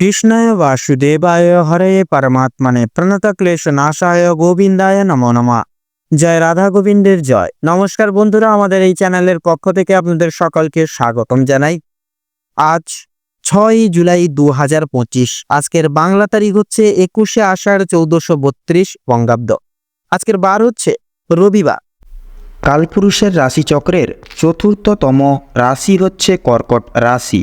কৃষ্ণায় বাসুদেবায় হরে পরমাত্মনে প্রণত ক্লেশ নাশায় গোবিন্দায় নমো নমঃ জয় রাধা গোবিন্দের জয় নমস্কার বন্ধুরা, আমাদের এই চ্যানেলের পক্ষ থেকে আপনাদের সকলকে স্বাগতম জানাই। আজ ছয় জুলাই দু হাজার পঁচিশ, আজকের বাংলা তারিখ হচ্ছে একুশে আষাঢ় চৌদ্দশো বত্রিশ বঙ্গাব্দ। আজকের বার হচ্ছে রবিবার। কালপুরুষের রাশিচক্রের চতুর্থতম রাশি হচ্ছে কর্কট রাশি।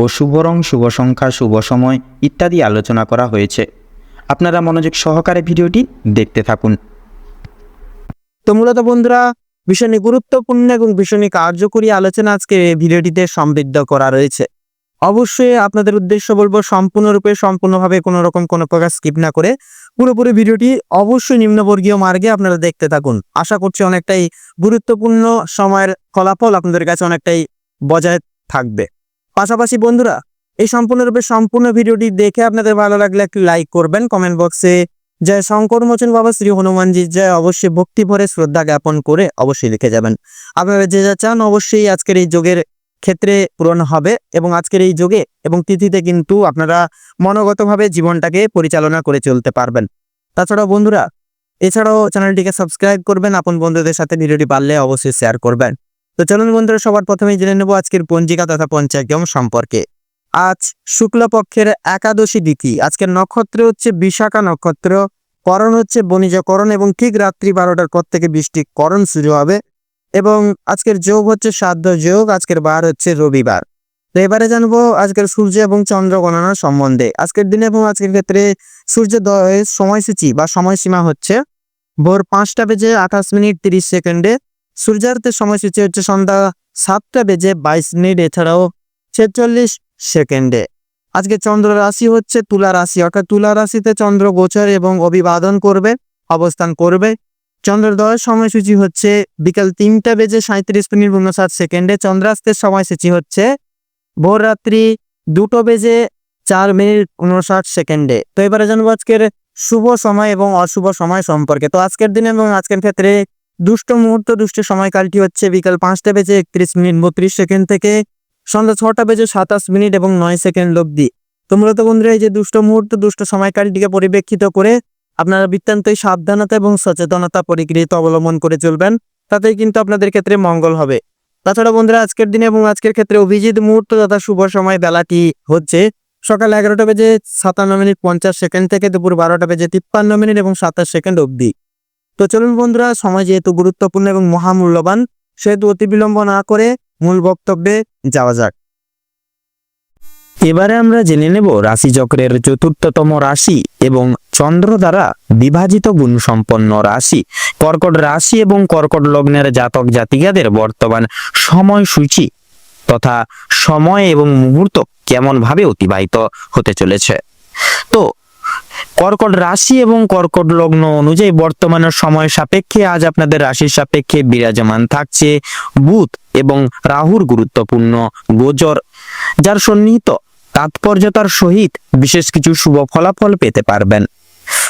ও শুভ রং শুভ সংখ্যা শুভ সময় ইত্যাদি আলোচনা করা হয়েছে। আপনারা মনোযোগ সহকারে ভিডিওটি দেখতে থাকুন। তো মূলত বন্ধুরা, ভীষণই গুরুত্বপূর্ণ এবং ভীষণই কার্যকরী আলোচনা আজকে ভিডিওটিতে সমৃদ্ধ করা রয়েছে। অবশ্যই আপনাদের উদ্দেশ্য বলব, সম্পূর্ণরূপে, সম্পূর্ণভাবে কোনো রকম কোনো প্রকার স্কিপ না করে পুরোপুরি ভিডিওটি অবশ্যই নিম্নবর্গীয় মার্গে আপনারা দেখতে থাকুন। আশা করছি অনেকটাই গুরুত্বপূর্ণ সময়ের ফলাফল আপনাদের কাছে অনেকটাই বজায় থাকবে। পাশাপাশি বন্ধুরা, এই সম্পূর্ণরূপে সম্পূর্ণ ভিডিওটি দেখে আপনাদের ভালো লাগলে একটি লাইক করবেন কমেন্ট বক্সে। জয় শঙ্কর মোচন বাবা, শ্রী হনুমানজি, জয়। অবশ্যই ভক্তি ভরে শ্রদ্ধা জ্ঞাপন করে অবশ্যই লিখে যাবেন। আপনারা যে যা চান অবশ্যই আজকের এই যোগের ক্ষেত্রে পূরণ হবে এবং আজকের এই যোগে এবং তিথিতে কিন্তু আপনারা মনোগতভাবে জীবনটাকে পরিচালনা করে চলতে পারবেন। তাছাড়াও বন্ধুরা, এছাড়াও চ্যানেলটিকে সাবস্ক্রাইব করবেন। আপন বন্ধুদের সাথে ভিডিওটি পারলে অবশ্যই শেয়ার করবেন। তো চলুন বন্ধুরা, সবার প্রথমেই জেনে নেব আজকের পঞ্জিকা তথা পঞ্চায়গম সম্পর্কে। আজ শুক্লপক্ষের একাদশী তিথি। আজকের নক্ষত্র হচ্ছে বিশাখা নক্ষত্র। করণ হচ্ছে বণিজকরণ এবং ঠিক রাত্রি বারোটার পর থেকে বৃষ্টি করণ শুরু হবে এবং আজকের যোগ হচ্ছে সাধ্য যোগ, আজকের বার হচ্ছে রবিবার। তো এবারে জানব আজকের সূর্য এবং চন্দ্র গণনার সম্বন্ধে। আজকের দিনে এবং আজকের ক্ষেত্রে সূর্যোদয়ের সময়সূচি বা সময়সীমা হচ্ছে ভোর পাঁচটা বেজে আঠাশ মিনিট তিরিশ সেকেন্ডে সূর্যাস্তের সময়সূচি হচ্ছে সন্ধ্যা সাতটা বেজে বাইশ মিনিট, এছাড়াও ছেচল্লিশ সেকেন্ডে। আজকে চন্দ্র রাশি হচ্ছে তুলা রাশি, অর্থাৎ তুলা রাশিতে চন্দ্র গোচর এবং অভিবাদন করবে, অবস্থান করবে। চন্দ্রোদয়ের সময়সূচি হচ্ছে বিকাল তিনটা বেজে সাঁত্রিশ মিনিট উনষাট সেকেন্ডে। চন্দ্রাস্তের সময়সূচি হচ্ছে ভোর রাত্রি দুটো বেজে চার মিনিট উনষাট সেকেন্ডে। তো এবারে জানব আজকের শুভ সময় এবং অশুভ সময় সম্পর্কে। তো আজকের দিনে এবং আজকের ক্ষেত্রে দুষ্ট মুহূর্ত, দুষ্ট সময়কালটি হচ্ছে বিকাল পাঁচটা বেজে একত্রিশ মিনিট, বত্রিশ সেকেন্ড থেকে সন্ধ্যা ছটা বেজে সাতাশ মিনিট এবং নয় সেকেন্ড অব্দি তো মূলত বন্ধুরা, এই যে দুষ্ট মুহূর্ত, দুষ্ট সময়কালটিকে পরিপ্রেক্ষিত করে আপনারা বৃত্তান্তই সাবধানতা এবং সচেতনতা পরিকৃত অবলম্বন করে চলবেন, তাতেই কিন্তু আপনাদের ক্ষেত্রে মঙ্গল হবে। তাছাড়া বন্ধুরা, আজকের দিনে এবং আজকের ক্ষেত্রে অভিজিৎ মুহূর্ত তথা শুভ সময় বেলাটি হচ্ছে সকাল এগারোটা বেজে সাতান্ন মিনিট পঞ্চাশ সেকেন্ড থেকে দুপুর বারোটা বেজে তিপ্পান্ন মিনিট এবং সাতাশ সেকেন্ড অবধি। তো চলুন বন্ধুরা, সময় যেহেতু গুরুত্বপূর্ণ এবং মহামূল্যবান, সেহেতু অতি বিলম্ব না করে মূল বক্তব্যে যাওয়া যাক। এবারে আমরা জেনে নেব রাশিচক্রের চতুর্থতম রাশি এবং চন্দ্র দ্বারা বিভাজিত গুণ সম্পন্ন রাশি। কর্কট রাশি এবং কর্কট লগ্নের জাতক জাতিকাদের বর্তমান সময়সূচি তথা সময় এবং মুহূর্ত কেমন ভাবে অতিবাহিত হতে চলেছে? তো কর্কট রাশি এবং কর্কট লগ্ন অনুযায়ী বর্তমানের সময় সাপেক্ষে আজ আপনাদের রাশির সাপেক্ষে বিরাজমান থাকছে বুধ এবং রাহুর গুরুত্বপূর্ণ গোচর, যার সন্নিহিত তাৎপর্যতার সহিত বিশেষ কিছু শুভ ফলাফল পেতে পারবেন।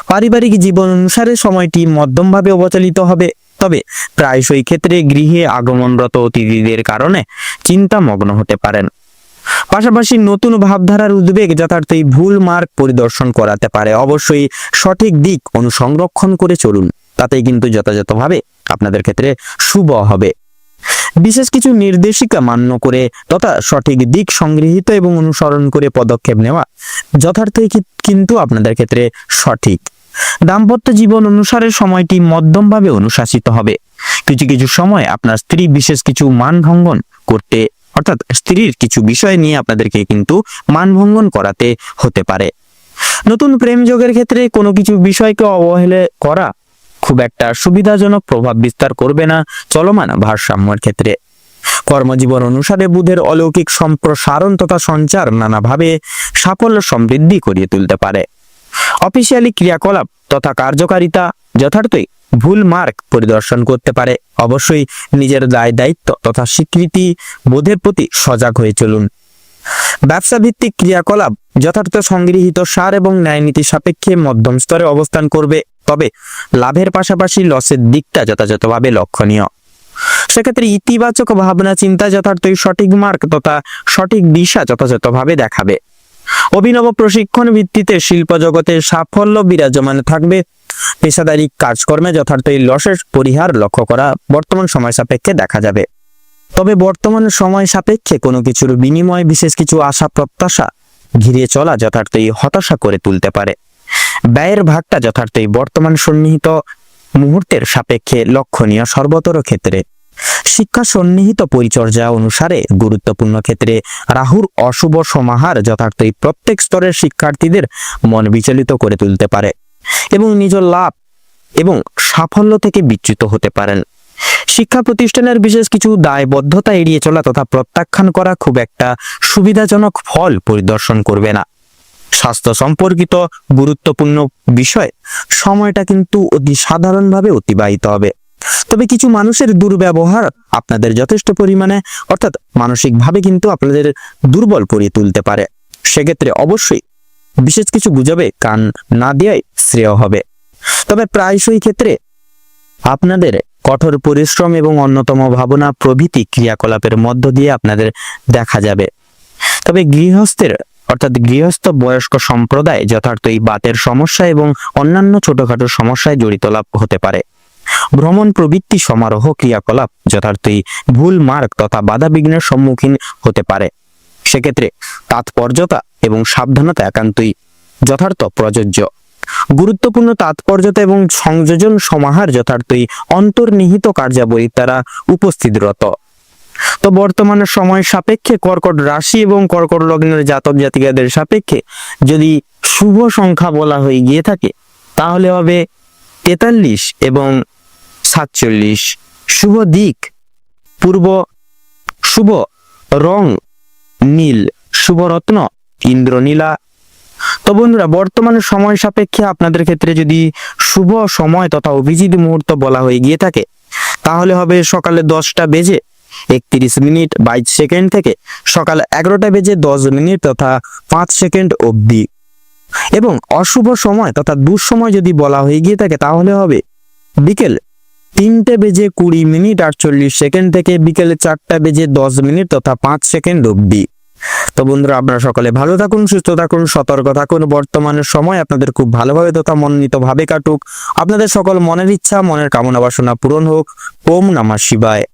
পারিবারিক জীবন অনুসারে সময়টি মধ্যমভাবে অবচালিত হবে, তবে প্রায়শই ক্ষেত্রে গৃহে আগমনরত অতিথিদের কারণে চিন্তামগ্ন হতে পারেন। পাশাপাশি নতুন ভাবধারার উদ্বেগ যথার্থই ভুল মার্গ পরিদর্শন করাতে পারে। অবশ্যই সঠিক দিক অনুসংরক্ষণ করে চলুন, তাতেই কিন্তু যথাযথভাবে আপনাদের ক্ষেত্রে শুভ হবে। বিশেষ কিছু নির্দেশিকা মান্য করে তথা সঠিক দিক সংগৃহীত এবং অনুসরণ করে পদক্ষেপ নেওয়া যথার্থই কিন্তু আপনাদের ক্ষেত্রে সঠিক। দাম্পত্য জীবন অনুসারে সময়টি মধ্যমভাবে অনুশাসিত হবে। কিছু কিছু সময় আপনার স্ত্রী বিশেষ কিছু মানভঙ্গন করতে অর্থাৎ স্ত্রীর কিছু বিষয় নিয়ে আপনাদেরকে কিন্তু মানভঙ্গন করাতে হতে পারে। নতুন প্রেম যোগের ক্ষেত্রে কোনো কিছু বিষয়কে অবহেলা করা খুব একটা সুবিধাজনক প্রভাব বিস্তার করবে না চলমান ভারসাম্যের ক্ষেত্রে। কর্মজীবন অনুসারে বুধের অলৌকিক সম্প্রসারণ তথা সঞ্চার নানাভাবে সাফল্য সমৃদ্ধি করিয়ে তুলতে পারে। অফিসিয়ালি ক্রিয়াকলাপ তথা কার্যকারিতা যথার্থই ভুল মার্ক পরিদর্শন করতে পারে। অবশ্যই নিজের দায় দায়িত্ব তথা স্বীকৃতি বোধের প্রতি সজাগ হয়ে চলুন। ব্যবসা ভিত্তিক ক্রিয়াকলাপ যথার্থ সংগৃহীত সার এবং ন্যায়নীতি সাপেক্ষে মধ্যম স্তরে অবস্থান করবে, তবে লাভের পাশাপাশি লসের দিকটা যথাযথভাবে লক্ষণীয়। সেক্ষেত্রে ইতিবাচক ভাবনা চিন্তা যথার্থই সঠিক মার্ক তথা সঠিক দিশা যথাযথভাবে দেখাবে। অভিনব প্রশিক্ষণ ভিত্তিতে শিল্প জগতে সাফল্য বিরাজমান থাকবে। পেশাদারি কাজকর্মে যথার্থই লসের পরিহার লক্ষ্য করা বর্তমান সময় সাপেক্ষে দেখা যাবে। তবে বর্তমান সময় সাপেক্ষে কোনো কিছুর বিনিময়ে বিশেষ কিছু আশা, প্রত্যাশা ঘিরে চলা যথার্থই হতাশা করে তুলতে পারে। ব্যয়ের ভাগটা যথার্থই বর্তমান সন্নিহিত মুহূর্তের সাপেক্ষে লক্ষণীয় সর্বতর ক্ষেত্রে। শিক্ষা সন্নিহিত পরিচর্যা অনুসারে গুরুত্বপূর্ণ ক্ষেত্রে রাহুর অশুভ সমাহার যথার্থই প্রত্যেক স্তরের শিক্ষার্থীদের মন বিচলিত করে তুলতে পারে। এবং নিজ লাভ এবং সাফল্য থেকে বিচ্যুত হতে পারেন। শিক্ষা প্রতিষ্ঠানের বিশেষ কিছু দায়বদ্ধতা এড়িয়ে চলা তথা প্রত্যাখ্যান করা খুব একটা সুবিধাজনক ফল পরিদর্শন করবে না। স্বাস্থ্য সম্পর্কিত গুরুত্বপূর্ণ বিষয় সময়টা কিন্তু অতি সাধারণভাবে অতিবাহিত হবে। তবে কিছু মানুষের দুর্ব্যবহার আপনাদের যথেষ্ট পরিমাণে অর্থাৎ মানসিকভাবে কিন্তু আপনাদের দুর্বল করিয়ে তুলতে পারে। সেক্ষেত্রে অবশ্যই বিশেষ কিছু গুজবে কান না দেওয়াই শ্রেয় হবে। তবে প্রায়শই ক্ষেত্রে আপনাদের কঠোর পরিশ্রম এবং অন্যতম ভাবনা প্রভৃতি ক্রিয়াকলাপের মধ্য দিয়ে আপনাদের দেখা যাবে। তবে গৃহস্থের, অর্থাৎ গৃহস্থ বয়স্ক সম্প্রদায় যথার্থই বাতের সমস্যা এবং অন্যান্য ছোটখাটো সমস্যায় জড়িত লাভ হতে পারে। ভ্রমণ প্রবৃত্তি, সমারোহ, ক্রিয়াকলাপ যথার্থই ভুল মার্গ তথা বাধা বিঘ্নের সম্মুখীন হতে পারে। সেক্ষেত্রে তাৎপর্যতা এবং সাবধানতা একান্তই যথার্থ প্রযোজ্য। গুরুত্বপূর্ণ তাৎপর্যতা এবং সংযোজন সমাহার যথার্থই অন্তর্নিহিত কার্যাবলী দ্বারা উপস্থিতরত। তো বর্তমানে সময় সাপেক্ষে কর্কট রাশি এবং কর্কট লগ্নের জাতক জাতিকাদের সাপেক্ষে যদি শুভ সংখ্যা বলা হয়ে গিয়ে থাকে, তাহলে হবে তেতাল্লিশ এবং সাতচল্লিশ। শুভ দিক, পূর্ব শুভ রং, নীল। শুভ রত্ন ইন্দ্রনীলা। তো বন্ধুরা, বর্তমানে সময় সাপেক্ষে আপনাদের ক্ষেত্রে যদি শুভ সময় তথা অভিজিৎ মুহূর্ত বলা হয়ে গিয়ে থাকে, তাহলে হবে সকালে দশটা বেজে একত্রিশ মিনিট বাইশ সেকেন্ড থেকে সকাল এগারোটা বেজে দশ মিনিট তথা পাঁচ সেকেন্ড অবধি। এবং অশুভ সময় তথা দুঃসময় যদি বলা হয়ে গিয়ে থাকে, তাহলে হবে বিকেল তিনটে বেজে কুড়ি মিনিট আটচল্লিশ সেকেন্ড থেকে বিকেলে চারটা বেজে দশ মিনিট তথা পাঁচ সেকেন্ড অবধি। তো বন্ধুরা, আপনারা সকলে ভালো থাকুন, সুস্থ থাকুন, সতর্ক থাকুন। বর্তমানের সময় আপনাদের খুব ভালোভাবে তথা মনোনীত ভাবে কাটুক। আপনাদের সকল মনের ইচ্ছা, মনের কামনা বাসনা পূরণ হোক। ওম নমঃ শিবায়।